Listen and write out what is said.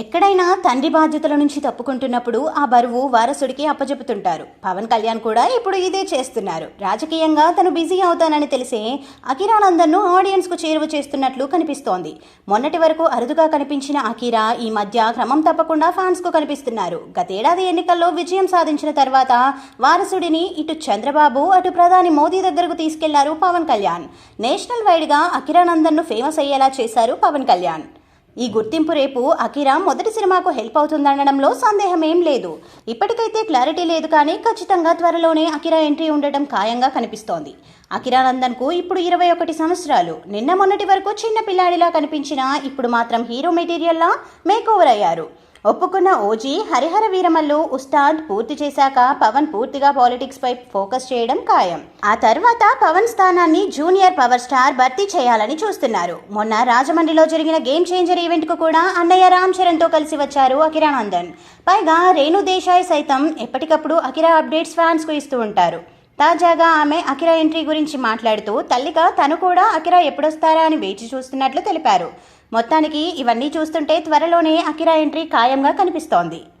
ఎక్కడైనా తండ్రి బాధ్యతల నుంచి తప్పుకుంటున్నప్పుడు ఆ బరువు వారసుడికి అప్పజెపుతుంటారు. పవన్ కళ్యాణ్ కూడా ఇప్పుడు ఇదే చేస్తున్నారు. రాజకీయంగా తను బిజీ అవుతానని తెలిసే అకిరానందన్ను ఆడియన్స్కు చేరువ చేస్తున్నట్లు కనిపిస్తోంది. మొన్నటి వరకు అరుదుగా కనిపించిన అకిరా ఈ మధ్య క్రమం తప్పకుండా ఫ్యాన్స్కు కనిపిస్తున్నారు. గతేడాది ఎన్నికల్లో విజయం సాధించిన తర్వాత వారసుడిని ఇటు చంద్రబాబు అటు ప్రధాని మోదీ దగ్గరకు తీసుకెళ్ళారు పవన్ కళ్యాణ్. నేషనల్ వైడ్గా అకిరానందన్ను ఫేమస్ అయ్యేలా చేశారు పవన్ కళ్యాణ్. ఈ గుర్తింపు రేపు అకిరా మొదటి సినిమాకు హెల్ప్ అవుతుందనడంలో సందేహం ఏం లేదు. ఇప్పటికైతే క్లారిటీ లేదు కానీ ఖచ్చితంగా త్వరలోనే అకిరా ఎంట్రీ ఉండటం ఖాయంగా కనిపిస్తోంది. అకిరానందన్కు ఇప్పుడు ఇరవై ఒకటి సంవత్సరాలు. నిన్న మొన్నటి వరకు చిన్న పిల్లాడిలా కనిపించినా ఇప్పుడు మాత్రం హీరో మెటీరియల్లా మేకోవర్ అయ్యారు. ఒప్పుకున్న ఓజీ హరిహర వీరమల్లు ఉస్తాద్ పూర్తి చేశాక పవన్ పూర్తిగా పాలిటిక్స్ పై ఫోకస్ చేయడం ఖాయం. ఆ తర్వాత పవన్ స్థానాన్ని జూనియర్ పవర్ స్టార్ భర్తీ చేయాలని చూస్తున్నారు. మొన్న రాజమండ్రిలో జరిగిన గేమ్ చేంజర్ ఈవెంట్కు కూడా అన్నయ్య రామ్ చరణ్తో కలిసి వచ్చారు అకిరానందన్ పైగా రేణు దేశాయ్ సైతం ఎప్పటికప్పుడు అకిరా అప్డేట్స్ ఫ్యాన్స్కు ఇస్తూ ఉంటారు. తాజాగా ఆమె అఖిర ఎంట్రీ గురించి మాట్లాడుతూ తల్లిగా తను కూడా అకిరా ఎప్పుడొస్తారా అని వేచి చూస్తున్నట్లు తెలిపారు. మొత్తానికి ఇవన్నీ చూస్తుంటే త్వరలోనే అకిరా ఎంట్రీ ఖాయంగా కనిపిస్తోంది.